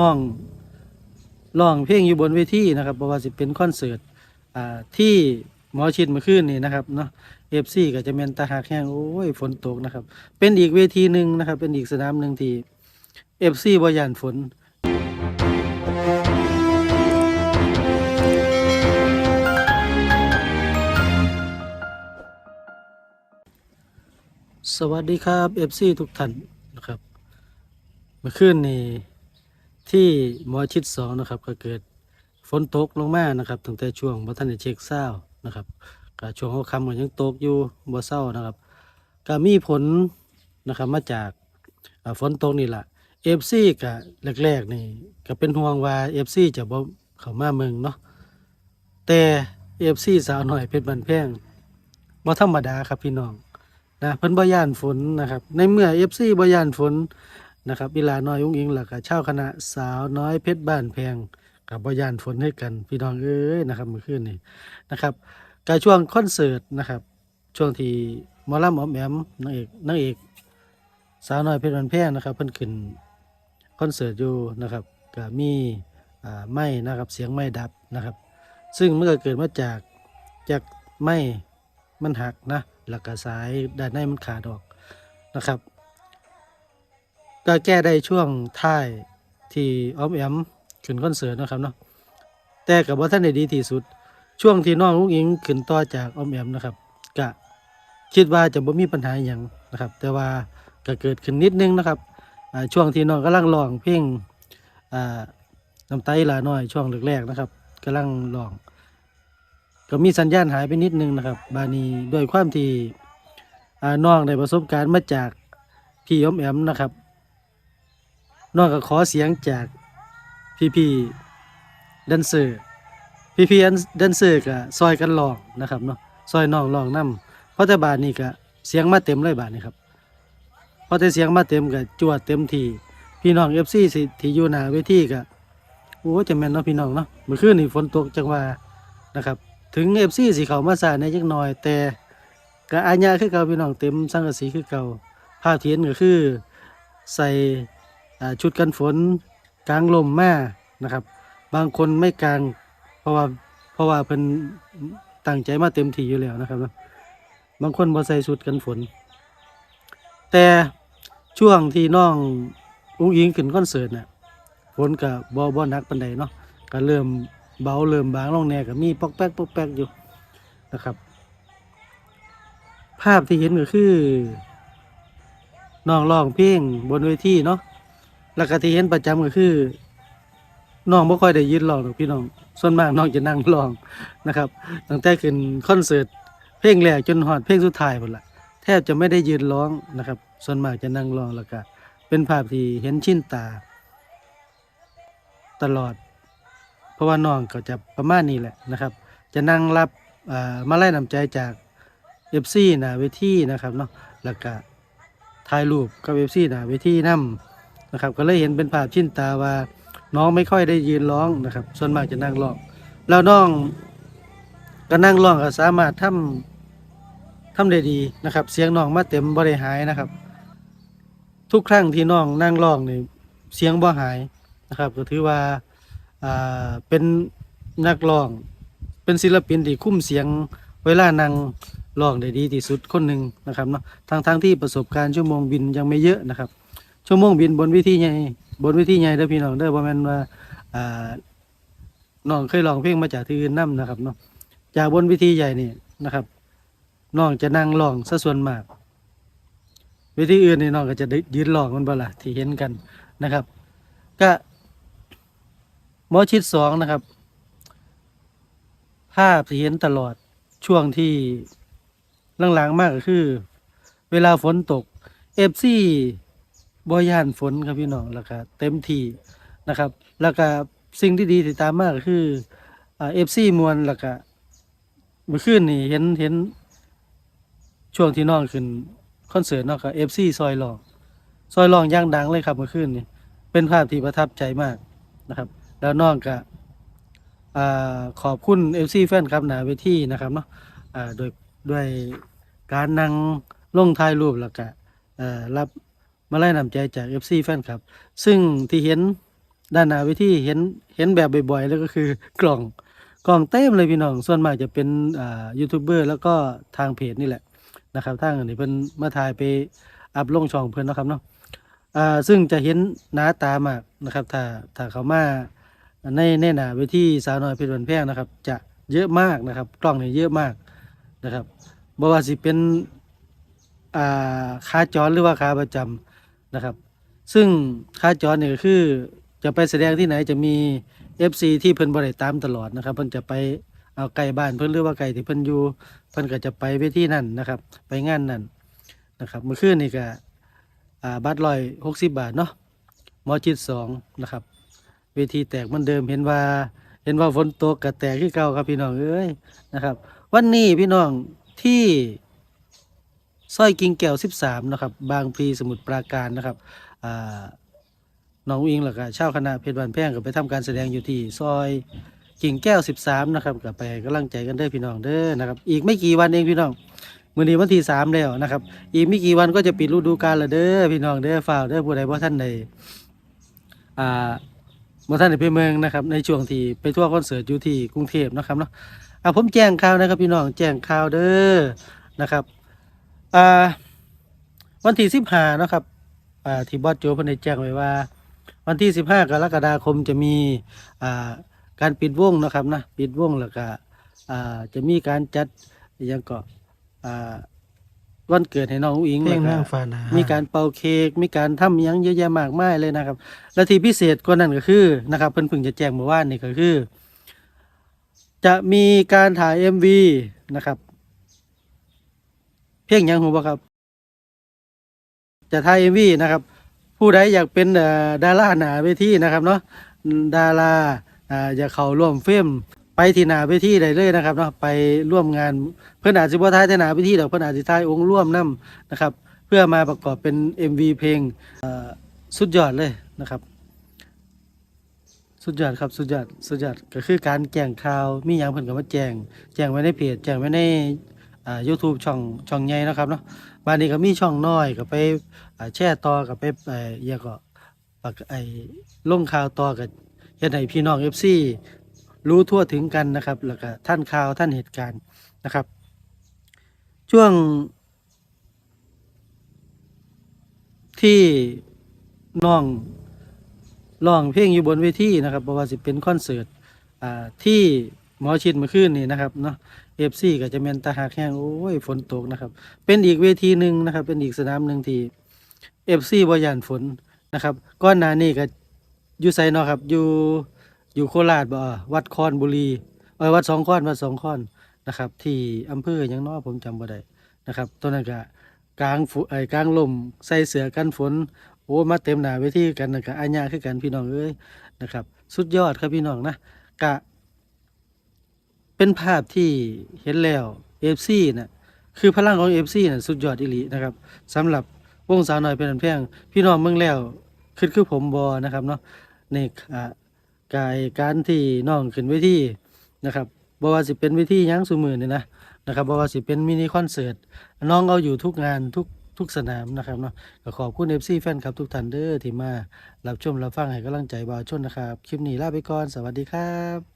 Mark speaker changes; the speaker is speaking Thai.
Speaker 1: น้องร้องเพลงอยู่บนเวทีนะครับบ่ว่าสิเป็นคอนเสิร์ตอ่าที่หมอชิดเมื่อคืนนี่นะครับเนาะ FC ก็จะแม่นตาหักแห้งโอ้ยฝนตกนะครับ เป็นอีกเวทีหนึ่งนะครับ เป็นอีกสนามหนึ่งที่ FC บ่ย่านฝนสวัสดีครับ FC ทุกท่านนะครับ เมื่อคืนนี้ ที่หมอชิดสองนะครับ ก็เกิดฝนตกลงมานะครับตั้งแต่ช่วงบ่ทันได้เช็คเศร้านะครับก็ช่วงหัวค่ำก็ยังตกอยู่บ่เศร้านะครับก็มีผลนะครับมาจากฝนตกนี่แหละ FC ก็แรกๆนี่ก็เป็นห่วงว่า FC จะบ่เข้ามาเมืองเนาะแต่ FC สาวหน่อยเพชรบันแพงบ่ธรรมดาครับพี่น้องนะเพิ่นบ่ย่านฝนนะครับ ในเมื่อ FC บ่ย่านฝน นะครับอีลาน้อยอุ้งอิงแล้วก็ชาวคณะสาวน้อยเพชรบ้านแพงกับบยานฝนให้กันพี่น้องเอ้ยนะครับเมื่อคืนนี้นะครับการช่วงคอนเสิร์ตนะครับ ช่วงที่มอลำออมแอมนางเอกนางเอกสาวน้อยเพชรบ้านแพงนะครับเพิ่นขึ้นคอนเสิร์ตอยู่นะครับก็มีอ่าไม้นะครับเสียงไม้ดับนะครับ ซึ่งเมันก็เกิดมาจากจากไม้มันหักนะแล้วก็สายด้านในมันขาดออกนะครับ ก็แก้ได้ช่วงท้ายที่อ้อมแอมขึ้นคอนเสิร์ตนะครับเนาะแต่กับว่าท่านได้ดีที่สุด ช่วงที่น้องลุงอิงขึ้นต่อจากอ้อมแอมนะครับก็คิดว่าจะบ่มีปัญหาอย่างนะครับ แต่ว่าก็เกิดขึ้นนิดนึงนะครับช่วงที่น้องกำลังร้องเพลงน้ำไตลาน้อยช่วงแรกๆนะครับกำลังร้อง ก็มีสัญญาณหายไปนิดนึงนะครับ บานีด้วยความที่อ่าน้องได้ประสบการณ์มาจากพี่อมแอมนะครับ น้องก็ขอเสียงจากพี่พี่แดนเซอร์พี่พี่แดนเซอร์ก็ซอยกันร้องนะครับเนาะซอยน้องร้องนํเพราะแต่บาดนี้ก็เสียงมาเต็มเลยบาดนี้ครับเพราะแต่เสียงมาเต็มก็จวดเต็มทีพี่น้อง FC สิที่อยู่หน้าเวทีก็โอ้จะแม่นเนาะพี่น้องเนาะเมื่อคืนนี่ฝนตกจังว่านะครับ ถึงเอฟซีสีเขามาสาในจักหน่อยแต่ก็อาญาคือเก่าพี่น้องเต็มสังกะสีคือเก่าภาพที่เห็นก็คือใส่ ชุดกันฝนกลางลมแมานะครับ บางคนไม่กลางเพราะว่าเพราะว่าเพิ่นตั้งใจมาเต็มที่อยู่แล้วนะครับบางคนบ่ใส่ชุดกันฝน แต่ช่วงที่น้องอุ้งอิงขึ้นคอนเสิร์ตน่ะฝนก็บ่บ่นักปานใดเนาะก็เริ่มเบาเริ่มบางลงแน่ก็มีปอกแป๊กปอกแป๊กอยู่นะครับ ภาพที่เห็นก็คือน้องร้องเพลงบนเวทีเนาะ แล้วก็ที่เห็นประจำก็คือน้องบ่ค่อยได้ยืนร้องหรอกพี่น้อง ส่วนมากน้องจะนั่งร้องนะครับ ตั้งแต่ขึ้นคอนเสิร์ตเพลงแรกจนฮอดเพลงสุดท้ายหมดละแทบจะไม่ได้ยืนร้องนะครับ ส่วนมากจะนั่งร้องแล้วก็เป็นภาพที่เห็นชินตา ตลอด เพราะว่าน้องก็จะประมาณนี้แหละนะครับ จะนั่งรับอ่ามาไล่นำใจจากเอฟซีนะเวทีนะครับเนาะแล้วก็ถ่ายรูปกับเอฟซีนะเวทีนํ นะครับ ก็เลยเห็นเป็นภาพชินตาว่า น้องไม่ค่อยได้ยืนร้องนะครับ ส่วนมากจะนั่งร้องแล้วน้องก็นั่งร้องก็สามารถทำทำได้ดีนะครับ เสียงน้องมาเต็มบ่ได้หายนะครับ ทุกครั้งที่น้องนั่งร้องนี่เสียงบ่หายนะครับ ก็ถือว่าอ่าเป็นนักร้อง เป็นศิลปินที่คุ้มเสียงเวลานั่งร้องได้ดีที่สุดคนหนึ่งนะครับเนาะทั้งทั้งที่ประสบการณ์ชั่วโมงบินยังไม่เยอะนะครับ ชั่วโมงบินบนวิธีใหญ่บนวิธีใหญ่เด้อพี่น้องเด้อบ่แม่นว่าอ่าน้องเคยร้องเพลงมาจากที่อื่นนํนะครับเนาะจากบนวิธีใหญ่นี่นะครับน้องจะนั่งร้องซะส่วนมาก วิธีอื่นนี่น้องก็จะยืนร้องมันบ่ล่ะที่เห็นกันนะครับ ก็หมอชิดสองนะครับ ภาพที่เห็นตลอดช่วงที่หลังๆมากก็คือ เวลาฝนตกเอฟซี บอย่านฝนครับพี่น้องแล้วก็เต็มที่นะครับ แล้วก็สิ่งที่ดีที่ตามมาก็คือเอฟซีมวลแล้วก็เมื่อคืนนี่เห็นเห็นช่วงที่น้องขึ้นคอนเสิร์ตนาะก็เอฟซีซอยลอง ซอยลองย่างดังเลยครับเมื่อคืนนี่เป็นภาพที่ประทับใจมากนะครับ แล้วน้องก็อ่าขอบคุณเอฟซีแฟนครับหนาเวทีนะครับเนาะโดยด้วยการนั่งลงถ่ายรูปแล้วก็รับ มาไล่นำใจจากเอฟซีแฟนครับ ซึ่งที่เห็นด้านหน้าเวทีเห็นเห็นแบบบ่อยๆ แล้วก็คือกล่องกล่องเต็มเลยพี่น้อง ส่วนมากจะเป็นอ่ายูทูบเบอร์แล้วก็ทางเพจนี่แหละนะครับทางอันนี้เพิ่นมาถ่ายไปอัพลงช่องเพิ่นเนาะครับเนาะอ่าซึ่งจะเห็นหน้าตามากนะครับถ้าถ้าเขามาในในหน้าเวทีสาวน้อยเพชรบันแพงนะครับ จะเยอะมากนะครับ กล้องเนี่ยเยอะมากนะครับบ่ว่าสิเป็นอ่าขาจรหรือว่าขาประจำ นะครับ ซึ่งค่าจรเนี่ยก็คือจะไปแสดงที่ไหนจะมี FC ที่เพิ่นบ่ได้ตามตลอดนะครับเพิ่นจะไปเอาไกลบ้านเพิ่นหรือว่าไกลที่เพิ่นอยู่เพิ่นก็จะไปเวทีนั่นนะครับ ไปงานนั่นนะครับเมื่อคืนนี่ก็บัตรร้อยหกสิบบาทเนาะมอจิตสองนะครับ เวทีแตกเหมันเดิมเห็นว่าเห็นว่าฝนตกก็แตกที่เก่าครับพี่น้องเอ้ยนะครับ วันนี้พี่น้องที่ ซอยกิ่งแก้ว 13 นะครับ บางพลีสมุทรปราการนะครับน้องอิงแล้วก็ชาวคณะเพชรบานแพงก็ไปทำการแสดงอยู่ที่ซอยกิ่งแก้ว 13 นะครับก็ไปให้กำลังใจกันเด้พี่น้องเด้อนะครับ อีกไม่กี่วันเองพี่น้องมื้อนี้วันที่3แล้วนะครับ อีกไม่กี่วันก็จะปิดฤดูกาลแล้วเด้อพี่น้องเด้อฝ่ากเด้อผู้ใดบ่ท่านใดอ่าเมื่อท่านได้ไปเมืองนะครับ ในช่วงที่ไปทั่วคอนเสิร์ตอยู่ที่กรุงเทพนะครับเนาะอะผมแจ้งข่าวนะครับ พี่น้องแจ้งข่าวเด้อนะครับ วันที่สิบห้านาะครับอ่าที่บอสโจเพิ่นได้แจ้งไว้ว่า วันที่สิบห้ากรกฎาคมจะมีอ่าการปิดวงนะครับนะปิดวงแล้วก็อ่าจะมีการจัดอหยังก็อ่าวันเกิดให้น้องอุ้งอิง
Speaker 2: เพลง
Speaker 1: แล้ว
Speaker 2: นาง
Speaker 1: ก็
Speaker 2: ฟ้าหนา
Speaker 1: มีการเป่าเค้กมีการทำหยังเยอะแยะมากมายเลยนะครับ และที่พิเศษกว่านั้นก็คือนะครับ เพิ่นเพิ่งจะแจ้งเมื่อวานนี่ก็คือ จะมีการถ่าย MV นะครับ เพียงหยังหูบ่ครับ จะถ่าย MV นะครับ ผู้ใดอยากเป็นเอ่อดาราหนาเวทีนะครับเนาะดาราอ่าอยากเข้าร่วมเฟรมไปที่หนาเวทีได้เลยนะครับเนาะไปร่วมงานเพื่อนอาจจะบ่ถ่ายแต่หนาเวทีดอกเพื่อนอาจจะถ่ายองค์ร่วมนํนะครับ เพื่อมาประกอบเป็น MV เพลงเอ่อสุดยอดเลยนะครับ สุดยอดครับสุดยอดสุดยอดก็คือการแจ้งข่าวมีหยังเพิ่นก็มาแจ้งแจ้งไว้ในเพจแจ้งไว้ใน อ่า YouTube ช่องช่องใหญ่นะครับเนาะบ้านนี้ก็มีช่องน้อยก็ไปอ่าแชร์ต่อก็ไปไอ้อหยังก็ปักไอ้ลงข่าวต่อก็เฮ็ดให้พี่น้อง FC รู้ทั่วถึงกันนะครับ แล้วก็ท่านข่าวท่านเหตุการณ์นะครับ ช่วงที่น้องร้องเพลงอยู่บนเวทีนะครับเพราะว่าสิเป็นคอนเสิร์ตอ่าที่ มอชิดเมื่อคืนนี่นะครับเนาะเอฟซีก็จะเป็นตาหักแห้งโอ้ยฝนตกนะครับ เป็นอีกเวทีหนึ่งนะครับ เป็นอีกสนามหนึ่งที่เอฟซีบ่ยานฝนนะครับก้อนหน้านี้ก็อยู่ไซเนาะครับอยู่อยู่โคราชบ่วัดคอนบุรีเออวัดสองคอนวัดสองคอนนะครับ ที่อำเภอยังนาะผมจำบ่ได้นะครับตัวนั้นก็กลางฝนไอ้กลางลมใส่เสื้อกันฝนโอ้มาเต็มหน้าเวทีกันนะกะอาญาคือกันพี่น้องเอ้ยนะครับ สุดยอดครับพี่น้องนะกะ เป็นภาพที่เห็นแล้วเอฟซีน่ะคือพลังของเอฟซีน่ะสุดยอดอีหลีนะครับสำหรับวงสาวน้อยเป็นอันแพงพี่น้องเมืองแล้วคือคือผมบอนะครับเนาะในอ่ากายการที่น้องขึ้นเวทีนะครับบ่ว่าสิเป็นเวทียังสุมือนี่นะนะครับบ่ว่าสิเป็นมินิคอนเสิร์ตน้องเอาอยู่ทุกงานทุกทุกสนามนะครับเนาะก็ขอบคุณเอฟซีแฟนคลับทุกท่านเด้อที่มารับชมรับฟังให้กำลังใจบ่าวชนนะครับ คลิปนี้ลาไปก่อน สวัสดีครับ